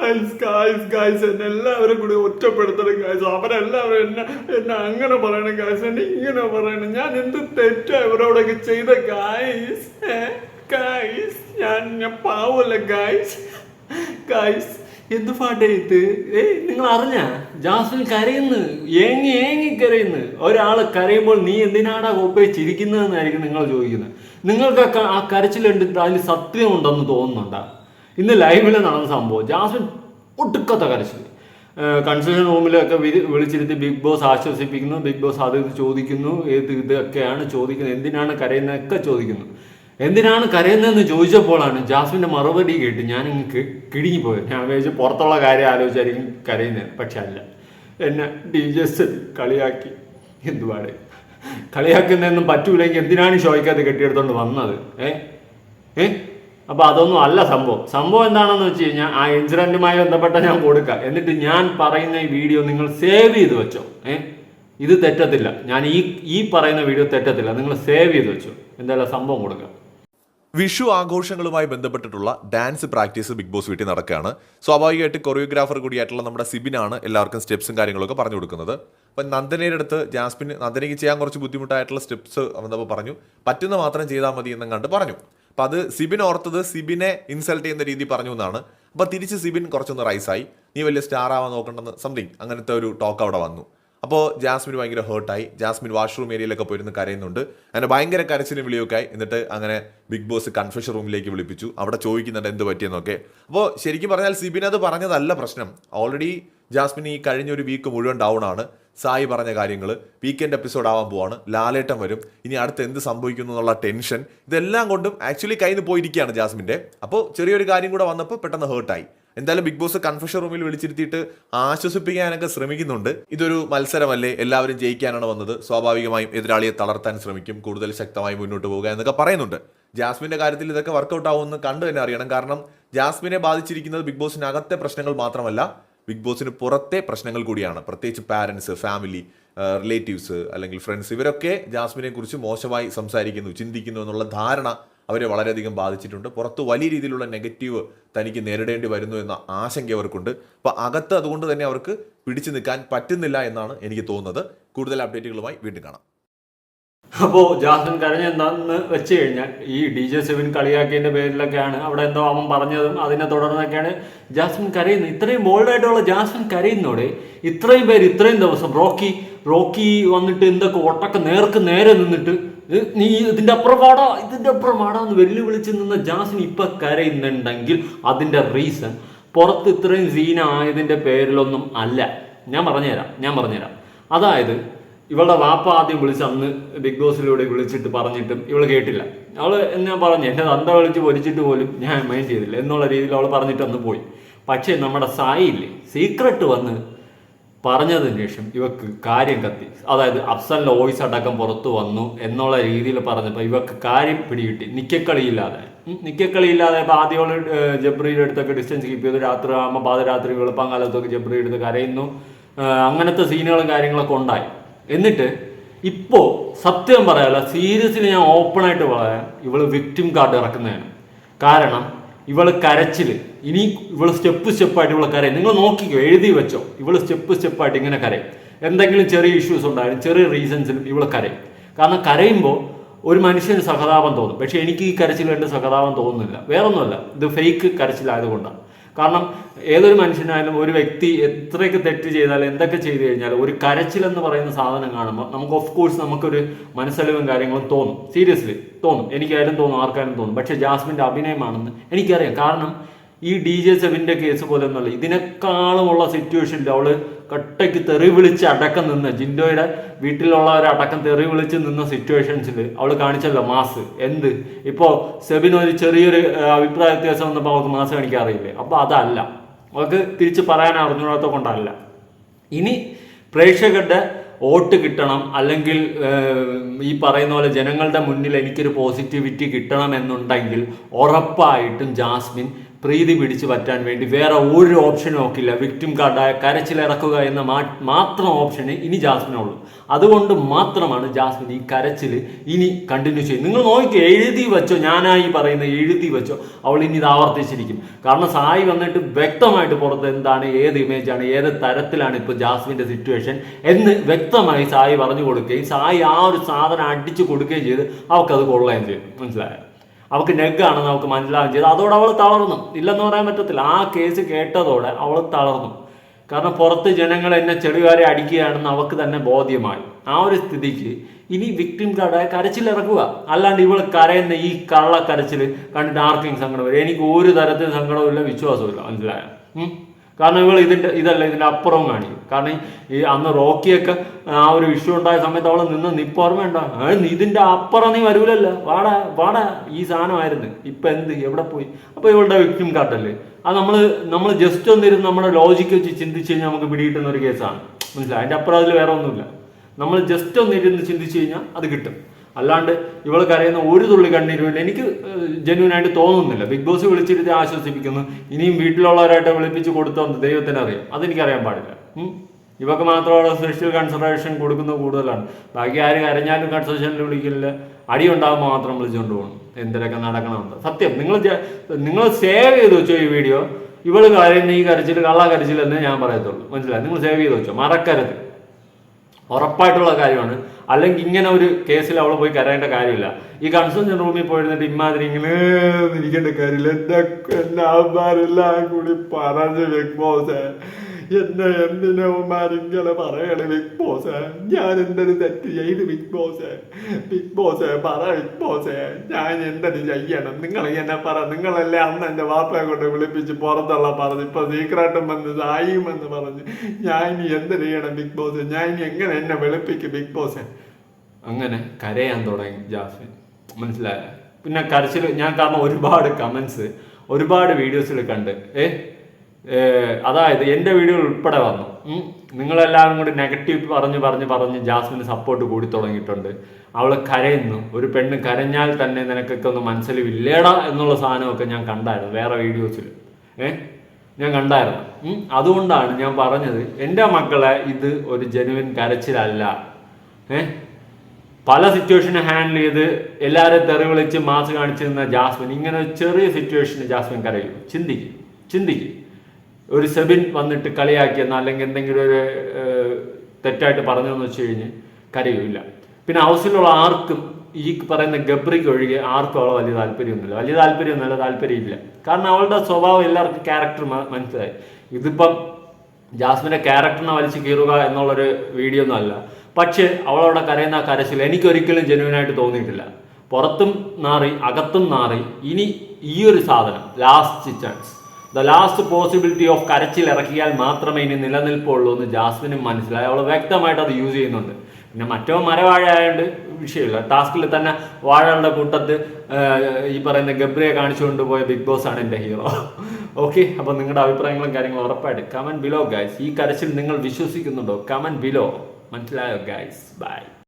Guys guys guys എന്നെ എല്ലാവരും കൂടി ഒറ്റപ്പെടുത്തണം ഗൈസ് അവരെല്ലാവരും എന്നെ എന്നെ അങ്ങനെ പറയണം ഗായ്സ് എന്നെ ഇങ്ങനെ പറയണം. ഞാൻ എന്ത് തെറ്റാ ഇവരോടൊക്കെ ചെയ്ത ഗൈസ് ഗൈസ് ഞാൻ ഞാൻ പാവല്ല ഗായ്സ് ഗായ്സ് എന്ത് പാട്ടേ ഇത്? ഏ നിങ്ങൾ അറിഞ്ഞ ജാസ്മിൻ കരയുന്നു ഏങ്ങി ഏങ്ങി കരയുന്നു. ഒരാൾ കരയുമ്പോൾ നീ എന്തിനാടാ കോപ്പയെ ചിരിക്കുന്നതെന്നായിരിക്കും നിങ്ങൾ ചോദിക്കുന്നത്. നിങ്ങൾക്ക് ആ കരച്ചിലുണ്ട് അതിൽ സത്യമുണ്ടെന്ന് തോന്നുന്നുണ്ടാ? ഇന്ന് ലൈവിൽ നടന്ന സംഭവം. ജാസ്മിൻ ഒട്ടുക്കത്ത കരച്ചിൽ കൺസെഷൻ റൂമിലൊക്കെ വിളിച്ചിരുത്തി ബിഗ് ബോസ് ആശ്വസിപ്പിക്കുന്നു ബിഗ് ബോസ് അത് ഇത് ചോദിക്കുന്നു ഏത് ഇതൊക്കെയാണ് ചോദിക്കുന്നത് എന്തിനാണ് കരയുന്നത് കരയുന്നതൊക്കെ ചോദിക്കുന്നു. എന്തിനാണ് കരയുന്നതെന്ന് ചോദിച്ചപ്പോഴാണ് ജാസ്മിന്റെ മറുപടി കേട്ട് ഞാൻ ഇങ്ങ് കിടുങ്ങിപ്പോയത്. ഞാൻ വിചാരിച്ചു പുറത്തുള്ള കാര്യം ആലോചിച്ചായിരിക്കും കരയുന്നത് പക്ഷെ അല്ല. എന്നെ ജെ കളിയാക്കി. എന്തുപാട് കളിയാക്കുന്നതൊന്നും പറ്റൂലെങ്കിൽ എന്തിനാണ് ഷോയ്ക്കകത്ത് കെട്ടിയെടുത്തോണ്ട് വന്നത്? ഏ? ഏ? അപ്പൊ അതൊന്നും അല്ല സംഭവം. സംഭവം എന്താണെന്ന് വെച്ച് കഴിഞ്ഞാൽ ആ ഇൻസിഡന്റുമായി ബന്ധപ്പെട്ട ഞാൻ കൊടുക്കുക എന്നിട്ട് ഞാൻ പറയുന്ന ഈ വീഡിയോ നിങ്ങൾ സേവ് ചെയ്ത് വെച്ചോ. ഏ? ഇത് തെറ്റത്തില്ല. ഞാൻ ഈ ഈ പറയുന്ന വീഡിയോ തെറ്റത്തില്ല. നിങ്ങൾ സേവ് ചെയ്ത് വെച്ചോ. എന്തായാലും സംഭവം കൊടുക്കുക വിഷു ആഘോഷങ്ങളുമായി ബന്ധപ്പെട്ടിട്ടുള്ള ഡാൻസ് പ്രാക്ടീസ് ബിഗ് ബോസ് വീട്ടിൽ നടക്കുകയാണ്. സ്വാഭാവികമായിട്ട് കൊറിയോഗ്രാഫർ കൂടിയായിട്ടുള്ള നമ്മുടെ സിബിനാണ് എല്ലാവർക്കും സ്റ്റെപ്സും കാര്യങ്ങളൊക്കെ പറഞ്ഞു കൊടുക്കുന്നത്. അപ്പം നന്ദനയുടെ അടുത്ത് ജാസ്മിൻ നന്ദനയ്ക്ക് ചെയ്യാൻ കുറച്ച് ബുദ്ധിമുട്ടായിട്ടുള്ള സ്റ്റെപ്സ് വന്നപ്പോൾ പറഞ്ഞു. പറ്റുന്ന മാത്രം ചെയ്താൽ മതി എന്നും കണ്ട് പറഞ്ഞു. അപ്പം അത് സിബിൻ ഓർത്തത് സിബിനെ ഇൻസൾട്ട് ചെയ്യുന്ന രീതി പറഞ്ഞു എന്നാണ്. അപ്പം തിരിച്ച് സിബിൻ കുറച്ചൊന്ന് റൈസായി നീ വലിയ സ്റ്റാർ ആവാൻ നോക്കണ്ടെന്ന് സംതിങ് അങ്ങനത്തെ ഒരു ടോക്ക് അവിടെ വന്നു. അപ്പോൾ ജാസ്മിൻ ഭയങ്കര ഹേർട്ടായി ജാസ്മിൻ വാഷ്റൂം ഏരിയയിലൊക്കെ പോയിരുന്ന് കരയുന്നുണ്ട്. അങ്ങനെ ഭയങ്കര കരച്ചിന് വിളിയൊക്കെ ആയി. എന്നിട്ട് അങ്ങനെ ബിഗ് ബോസ് കൺഫ്യൂഷൻ റൂമിലേക്ക് വിളിപ്പിച്ചു. അവിടെ ചോദിക്കുന്നുണ്ട് എന്ത് പറ്റിയെന്നൊക്കെ. അപ്പോൾ ശരിക്കും പറഞ്ഞാൽ സിബിൻ അത് പറഞ്ഞതല്ല പ്രശ്നം. ഓൾറെഡി ജാസ്മിൻ ഈ കഴിഞ്ഞ ഒരു വീക്ക് മുഴുവൻ ഡൗൺ ആണ്. സായി പറഞ്ഞ കാര്യങ്ങൾ വീക്കെൻഡ് എപ്പിസോഡ് ആവാൻ പോവാണ്. ലാലേട്ടം വരും. ഇനി അടുത്ത് എന്ത് സംഭവിക്കുന്നു എന്നുള്ള ടെൻഷൻ ഇതെല്ലാം കൊണ്ടും ആക്ച്വലി കയ്യിൽ പോയിരിക്കുകയാണ് ജാസ്മിന്റെ. അപ്പോൾ ചെറിയൊരു കാര്യം കൂടെ വന്നപ്പോൾ പെട്ടെന്ന് ഹേർട്ടായി എന്തായാലും ബിഗ് ബോസ് കൺഫെഷൻ റൂമിൽ വിളിച്ചിരുത്തിയിട്ട് ആശ്വസിപ്പിക്കാനൊക്കെ ശ്രമിക്കുന്നുണ്ട്. ഇതൊരു മത്സരമല്ലേ? എല്ലാവരും ജയിക്കാനാണ് വന്നത്. സ്വാഭാവികമായും എതിരാളിയെ തളർത്താൻ ശ്രമിക്കും. കൂടുതൽ ശക്തമായി മുന്നോട്ട് പോവുക എന്നൊക്കെ പറയുന്നുണ്ട്. ജാസ്മിന്റെ കാര്യത്തിൽ ഇതൊക്കെ വർക്കൗട്ട് ആവുമെന്ന് കണ്ടു തന്നെ അറിയണം. കാരണം ജാസ്മിനെ ബാധിച്ചിരിക്കുന്നത് ബിഗ് ബോസിനകത്തെ പ്രശ്നങ്ങൾ മാത്രമല്ല ബിഗ് ബോസിന് പുറത്തെ പ്രശ്നങ്ങൾ കൂടിയാണ്. പ്രത്യേകിച്ച് പാരൻസ് ഫാമിലി റിലേറ്റീവ്സ് അല്ലെങ്കിൽ ഫ്രണ്ട്സ് ഇവരൊക്കെ ജാസ്മിനെ കുറിച്ച് മോശമായി സംസാരിക്കുന്നു ചിന്തിക്കുന്നു എന്നുള്ള ധാരണ അവരെ വളരെയധികം ബാധിച്ചിട്ടുണ്ട്. പുറത്ത് വലിയ രീതിയിലുള്ള നെഗറ്റീവ് തനിക്ക് നേരിടേണ്ടി വരുന്നു എന്ന ആശങ്ക അവർക്കുണ്ട്. അപ്പോൾ അകത്ത് അതുകൊണ്ട് തന്നെ അവർക്ക് പിടിച്ചു നിൽക്കാൻ പറ്റുന്നില്ല എന്നാണ് എനിക്ക് തോന്നുന്നത്. കൂടുതൽ അപ്ഡേറ്റുകളുമായി വീണ്ടും കാണാം. അപ്പോൾ ജാസൻ കരഞ്ഞെന്താന്ന് വെച്ച് കഴിഞ്ഞാൽ ഈ ഡി ജെ സെവിൻ കളിയാക്കിയതിന്റെ പേരിലൊക്കെയാണ് അവിടെ എന്തോ അവൻ പറഞ്ഞതും അതിനെ തുടർന്നൊക്കെയാണ് ജാസൻ കരയുന്നത്. ഇത്രയും ബോൾഡായിട്ടുള്ള ജാസൻ കരയുന്നോടെ ഇത്രയും പേര് ഇത്രയും ദിവസം റോക്കി റോക്കി വന്നിട്ട് എന്തൊക്കെ ഒട്ടൊക്കെ നേർക്ക് നേരെ നിന്നിട്ട് നീ ഇതിന്റെ അപ്പുറം പാടാ ഇതിന്റെ പാടാ എന്ന് വെല്ലുവിളിച്ച് നിന്ന ജാസൻ ഇപ്പൊ കരയുന്നുണ്ടെങ്കിൽ അതിന്റെ റീസൺ പുറത്ത് ഇത്രയും സീനായതിന്റെ പേരിലൊന്നും അല്ല. ഞാൻ പറഞ്ഞുതരാം ഞാൻ പറഞ്ഞുതരാം. അതായത് ഇവളുടെ വാപ്പ ആദ്യം വിളിച്ച് അന്ന് ബിഗ് ബോസിലൂടെ വിളിച്ചിട്ട് പറഞ്ഞിട്ടും ഇവൾ കേട്ടില്ല. അവൾ ഞാൻ പറഞ്ഞു? എന്നെ തന്ത വിളിച്ച് പൊരിച്ചിട്ട് പോലും ഞാൻ മൈൻഡ് ചെയ്തില്ല. എന്നുള്ള രീതിയിൽ അവൾ പറഞ്ഞിട്ട് അന്ന് പോയി. പക്ഷേ നമ്മുടെ സായി ഇല്ലേ സീക്രട്ട് വന്ന് പറഞ്ഞതിന് ശേഷം ഇവക്ക് കാര്യം കത്തി. അതായത് അഫ്സലിന്റെ വോയിസ് അടക്കം പുറത്തു വന്നു എന്നുള്ള രീതിയിൽ പറഞ്ഞപ്പോൾ ഇവക്ക് കാര്യം പിടികിട്ടി. നിക്കക്കളിയില്ലാതെ. നിക്കക്കളിയില്ലാതെ ഇപ്പൊ ആദ്യം ജബ്രിയുടെ അടുത്തൊക്കെ ഡിസ്റ്റൻസ് കീപ്പ് ചെയ്തു. രാത്രി ആകുമ്പോൾ പാതിരാത്രി വെളുപ്പാങ്കാലത്തൊക്കെ ജബ്രിയുടെ അടുത്ത് കരയുന്നു. അങ്ങനത്തെ സീനുകളും കാര്യങ്ങളൊക്കെ ഉണ്ടായി. എന്നിട്ട് ഇപ്പോൾ സത്യം പറയാല സീരിയസിൽ ഞാൻ ഓപ്പൺ ആയിട്ട് പറയാം ഇവൾ വിക്ടിം കാർഡ് ഇറക്കുന്നതാണ്. കാരണം ഇവൾ കരച്ചിൽ ഇനി ഇവൾ സ്റ്റെപ്പ് സ്റ്റെപ്പായിട്ട് ഇവൾ കരയും. നിങ്ങൾ നോക്കിക്കോ എഴുതി വെച്ചോ. ഇവൾ സ്റ്റെപ്പ് സ്റ്റെപ്പായിട്ട് ഇങ്ങനെ കരയും. എന്തെങ്കിലും ചെറിയ ഇഷ്യൂസ് ഉണ്ടായാലും ചെറിയ റീസൺസിലും ഇവൾ കരയും. കാരണം കരയുമ്പോൾ ഒരു മനുഷ്യന് സഹതാപം തോന്നും. പക്ഷേ എനിക്ക് ഈ കരച്ചിൽ കണ്ട് സഹതാപം തോന്നുന്നില്ല. വേറൊന്നുമല്ല. ഇത് ഫേക്ക് കരച്ചിലായതുകൊണ്ടാണ്. കാരണം ഏതൊരു മനുഷ്യനായാലും ഒരു വ്യക്തി എത്രയൊക്കെ തെറ്റ് ചെയ്താൽ എന്തൊക്കെ ചെയ്തു കഴിഞ്ഞാൽ ഒരു കരച്ചിൽ എന്ന് പറയുന്ന സാധനം കാണുമ്പോൾ നമുക്ക് ഓഫ് കോഴ്സ് നമുക്കൊരു മനസ്സലിവും കാര്യങ്ങളും തോന്നും. സീരിയസ്ലി തോന്നും. എനിക്കായാലും തോന്നും ആർക്കായാലും തോന്നും. പക്ഷേ ജാസ്മിന്റെ അഭിനയമാണെന്ന് എനിക്കറിയാം. കാരണം ഈ ഡി ജെ സെവിന്റെ കേസ് പോലെ ഒന്നുമല്ല. ഇതിനേക്കാളുമുള്ള സിറ്റുവേഷനിൽ അവൾ കട്ടയ്ക്ക് തെറി വിളിച്ച് അടക്കം നിന്ന് ജിൻഡോയുടെ വീട്ടിലുള്ളവരടക്കം തെറി വിളിച്ച് നിന്ന സിറ്റുവേഷൻസിൽ അവൾ കാണിച്ചല്ലോ മാസ്. എന്ത്? ഇപ്പോൾ സെബിന് ഒരു ചെറിയൊരു അഭിപ്രായ വ്യത്യാസം വന്നപ്പോൾ അവൾക്ക് മാസ് കാണിക്കാൻ അറിയില്ലേ? അപ്പൊ അതല്ല. അവൾക്ക് തിരിച്ച് പറയാൻ അറിഞ്ഞൂടാത്ത കൊണ്ടല്ല. ഇനി പ്രേക്ഷകരുടെ വോട്ട് കിട്ടണം അല്ലെങ്കിൽ ഈ പറയുന്ന പോലെ ജനങ്ങളുടെ മുന്നിൽ എനിക്കൊരു പോസിറ്റിവിറ്റി കിട്ടണം എന്നുണ്ടെങ്കിൽ ഉറപ്പായിട്ടും ജാസ്മിൻ പ്രീതി പിടിച്ചു പറ്റാൻ വേണ്ടി വേറെ ഒരു ഓപ്ഷനും നോക്കില്ല വിക്ടിം കാർഡായ കരച്ചിലിറക്കുക എന്ന മാത്രം ഓപ്ഷന് ഇനി ജാസ്മിനുള്ളൂ അതുകൊണ്ട് മാത്രമാണ് ജാസ്മിൻ ഈ കരച്ചിൽ ഇനി കണ്ടിന്യൂ ചെയ്യും നിങ്ങൾ നോക്കി എഴുതി വെച്ചോ ഞാനായി പറയുന്ന എഴുതി വെച്ചോ അവൾ ഇനി ഇത് ആവർത്തിച്ചിരിക്കും. കാരണം സായി വന്നിട്ട് വ്യക്തമായിട്ട് പുറത്ത് എന്താണ് ഏത് ഇമേജാണ് ഏത് തരത്തിലാണ് ഇപ്പോൾ ജാസ്മിന്റെ സിറ്റുവേഷൻ എന്ന് വ്യക്തമായി സായി പറഞ്ഞു കൊടുക്കുകയും സായി ആ ഒരു സാധനം അടിച്ചു കൊടുക്കുകയും ചെയ്ത് അവൾക്കത് കൊള്ളുകയും ചെയ്യും മനസ്സിലായോ? അവൾക്ക് നെഗാണെന്ന് അവൾക്ക് മനസ്സിലാവുകയും ചെയ്തു. അതോടെ അവൾ തളർന്നു. ഇല്ലെന്ന് പറയാൻ പറ്റത്തില്ല. ആ കേസ് കേട്ടതോടെ അവൾ തളർന്നു. കാരണം പുറത്ത് ജനങ്ങൾ എന്നെ ചെറുകാരെ അടിക്കുകയാണെന്ന് അവൾക്ക് തന്നെ ബോധ്യമായി. ആ ഒരു സ്ഥിതിക്ക് ഇനി വിക്ടിം കാർഡായ കരച്ചിലിറക്കുക അല്ലാണ്ട് ഇവൾ കരയുന്ന ഈ കള്ള കരച്ചിൽ കണ്ടിട്ട് ആർക്കെങ്കിലും സങ്കടം വരും എനിക്ക് ഒരു തരത്തിൽ സങ്കടമില്ല വിശ്വാസമില്ല മനസ്സിലായോ? കാരണം ഇവൾ ഇതിന്റെ ഇതല്ല ഇതിന്റെ അപ്പുറം കാണിക്കും കാരണം ഈ അന്ന് റോക്കിയൊക്കെ ആ ഒരു ഇഷ്യൂ ഉണ്ടായ സമയത്ത് അവൾ നിന്ന് നിപ്പ് ഓർമ്മയുണ്ട ഇതിന്റെ അപ്പുറം നീ വരൂലല്ലോ. വാടാ വാടാ ഈ സാധനമായിരുന്നു. ഇപ്പം എന്ത് എവിടെ പോയി? അപ്പോൾ ഇവളുടെ വിക്ടിം കാട്ടല്ലേ അത് നമ്മൾ നമ്മൾ ജസ്റ്റ് ഒന്നിരുന്ന് നമ്മുടെ ലോജിക്ക് വെച്ച് ചിന്തിച്ച് കഴിഞ്ഞാൽ നമുക്ക് പിടികിട്ടുന്ന ഒരു കേസാണ് മനസ്സിലായി? അതിന്റെ അപ്പുറം അതിൽ വേറെ ഒന്നുമില്ല. നമ്മൾ ജസ്റ്റ് ഒന്നിരുന്ന് ചിന്തിച്ച് കഴിഞ്ഞാൽ അത് കിട്ടും. അല്ലാണ്ട് ഇവൾ കരയുന്ന ഒരു തുള്ളി കണ്ണീരുമില്ല എനിക്ക് ജെന്യൂൻ ആയിട്ട് തോന്നുന്നില്ല. ബിഗ് ബോസ് വിളിച്ചിരുത്തി ആശ്വസിപ്പിക്കുന്നു. ഇനിയും വീട്ടിലുള്ളവരായിട്ട് വിളിപ്പിച്ച് കൊടുത്തോന്ന് ദൈവത്തിന് അറിയാം. അതെനിക്കറിയാൻ പാടില്ല. ഇവക്ക് മാത്രമുള്ള സ്പെഷ്യൽ കൺസിഡറേഷൻ കൊടുക്കുന്നത് കൂടുതലാണ്. ബാക്കി ആര് കരഞ്ഞാലും കൺസെഷനിൽ വിളിക്കില്ല. അടി ഉണ്ടാകുമ്പോൾ മാത്രം വിളിച്ചുകൊണ്ട് പോകണം എന്തിനൊക്കെ നടക്കണമെന്ന് സത്യം നിങ്ങൾ നിങ്ങൾ സേവ് ചെയ്ത് വെച്ചോ ഈ വീഡിയോ ഇവൾ കരയുന്ന ഈ കരച്ചിൽ കള്ള കരച്ചിൽ എന്നേ ഞാൻ പറയത്തുള്ളൂ. മനസ്സിലായി? നിങ്ങൾ സേവ് ചെയ്ത് വെച്ചോ. മറക്കരുത്. ഉറപ്പായിട്ടുള്ള കാര്യമാണ്. അല്ലെങ്കിൽ ഇങ്ങനെ ഒരു കേസിൽ അവൾ പോയി കരയേണ്ട കാര്യമില്ല. ഈ കൺസൾട്ടൻ റൂമിൽ പോയിരുന്നിട്ട് ഇമാതിരി ഇങ്ങനെ ഇരിക്കേണ്ട കാര്യമില്ല. എന്റെ എല്ലാ കൂടി പറഞ്ഞു ബോസ് എന്നെ എന്തിനോമാരിങ്ങനെ പറയണേ ബിഗ് ബോസ് ഞാൻ എന്തൊരു തെറ്റ് ചെയ്ത് ബിഗ് ബോസ് ബിഗ് ബോസ് പറ ബിഗ് ബോസ് ഞാൻ എന്തൊരു ചെയ്യണം? നിങ്ങൾ എന്നെ പറ. നിങ്ങളല്ലേ അന്ന് എന്റെ വാപ്പയെ കൊണ്ട് വിളിപ്പിച്ച് പുറത്തുള്ള പറഞ്ഞു ഇപ്പൊ സീക്രട്ടും വന്ന് സായിയും പറഞ്ഞ് ഞാൻ ഇനി എന്ത് ചെയ്യണം ബിഗ് ബോസ് ഞാൻ ഇനി എങ്ങനെ എന്നെ വെളുപ്പിക്കും ബിഗ് ബോസ് അങ്ങനെ കരയാൻ തുടങ്ങി ജാസ്മിൻ മനസ്സിലായ? പിന്നെ കരച്ചിൽ ഞാൻ കാരണം ഒരുപാട് കമന്റ്സ് ഒരുപാട് വീഡിയോസിൽ കണ്ട് ഏഹ് അതായത് എന്റെ വീഡിയോ ഉൾപ്പെടെ വന്നു. നിങ്ങളെല്ലാവരും കൂടി നെഗറ്റീവ് പറഞ്ഞ് പറഞ്ഞ് പറഞ്ഞ് ജാസ്മിന് സപ്പോർട്ട് കൂടി തുടങ്ങിയിട്ടുണ്ട്. അവൾ കരയുന്നു. ഒരു പെണ്ണ് കരഞ്ഞാൽ തന്നെ നിനക്കൊക്കെ ഒന്ന് മനസ്സിലില്ലേടാ എന്നുള്ള സാധനമൊക്കെ ഞാൻ കണ്ടായിരുന്നു വേറെ വീഡിയോസിൽ. ഏ ഞാൻ കണ്ടായിരുന്നു. അതുകൊണ്ടാണ് ഞാൻ പറഞ്ഞത് എന്റെ മക്കളെ ഇത് ഒരു ജനുവിൻ കരച്ചിലല്ല. ഏ പല സിറ്റുവേഷനെ ഹാൻഡിൽ ചെയ്ത് എല്ലാവരെയും തെറി വിളിച്ച് മാസ് കാണിച്ചിരുന്ന ജാസ്മിൻ ഇങ്ങനെ ചെറിയ സിറ്റുവേഷന് ജാസ്മിൻ കരയും. ചിന്തിക്കും ചിന്തിക്കും. ഒരു സെബിൻ വന്നിട്ട് കളിയാക്കിയെന്ന് അല്ലെങ്കിൽ എന്തെങ്കിലും ഒരു തെറ്റായിട്ട് പറഞ്ഞതെന്ന് വെച്ച് കഴിഞ്ഞ് കരയൂല പിന്നെ ഹൗസിലുള്ള ആർക്കും ഈ പറയുന്ന ഗബ്രിക്ക് ഒഴികെ ആർക്കും അവളെ വലിയ താല്പര്യമൊന്നുമില്ല. വലിയ താല്പര്യമൊന്നുമില്ല താല്പര്യമില്ല. കാരണം അവളുടെ സ്വഭാവം എല്ലാവർക്കും ക്യാരക്ടർ മനസ്സിലായി. ഇതിപ്പം ജാസ്മിന്റെ ക്യാരക്ടറിനെ വലിച്ചു കീറുക എന്നുള്ളൊരു വീഡിയോ ഒന്നും അല്ല. പക്ഷേ അവളവിടെ കരയുന്ന കരച്ചിൽ എനിക്കൊരിക്കലും ജെനുവിനായിട്ട് തോന്നിയിട്ടില്ല. പുറത്തും നാറി അകത്തും നാറി ഇനി ഈ ഒരു സാധനം last chance the last possibility of കരച്ചിൽ ഇറക്കിയാൽ മാത്രമേ ഇനി നിലനിൽപ്പുള്ളൂ എന്ന് ജാസ്മിനും മനസ്സിലായി. അവൾ വ്യക്തമായിട്ട് അത് യൂസ് ചെയ്യുന്നുണ്ട്. പിന്നെ മറ്റോ മരവാഴ ആയതുകൊണ്ട് വിഷയമില്ല. ടാസ്കിൽ തന്നെ വാഴകളുടെ കൂട്ടത്ത് ഈ പറയുന്ന ഗബ്രിയെ കാണിച്ചുകൊണ്ട് പോയ ബിഗ് ബോസ് ആണ് എന്റെ ഹീറോ. ഓക്കെ അപ്പോൾ നിങ്ങളുടെ അഭിപ്രായങ്ങളും കാര്യങ്ങളും ഉറപ്പായിട്ട് കമൻ ബിലോ ഗൈസ് ഈ കരച്ചിൽ നിങ്ങൾ വിശ്വസിക്കുന്നുണ്ടോ? കമൻ ബിലോ മനസ്സിലായോ ഗൈസ് ബൈ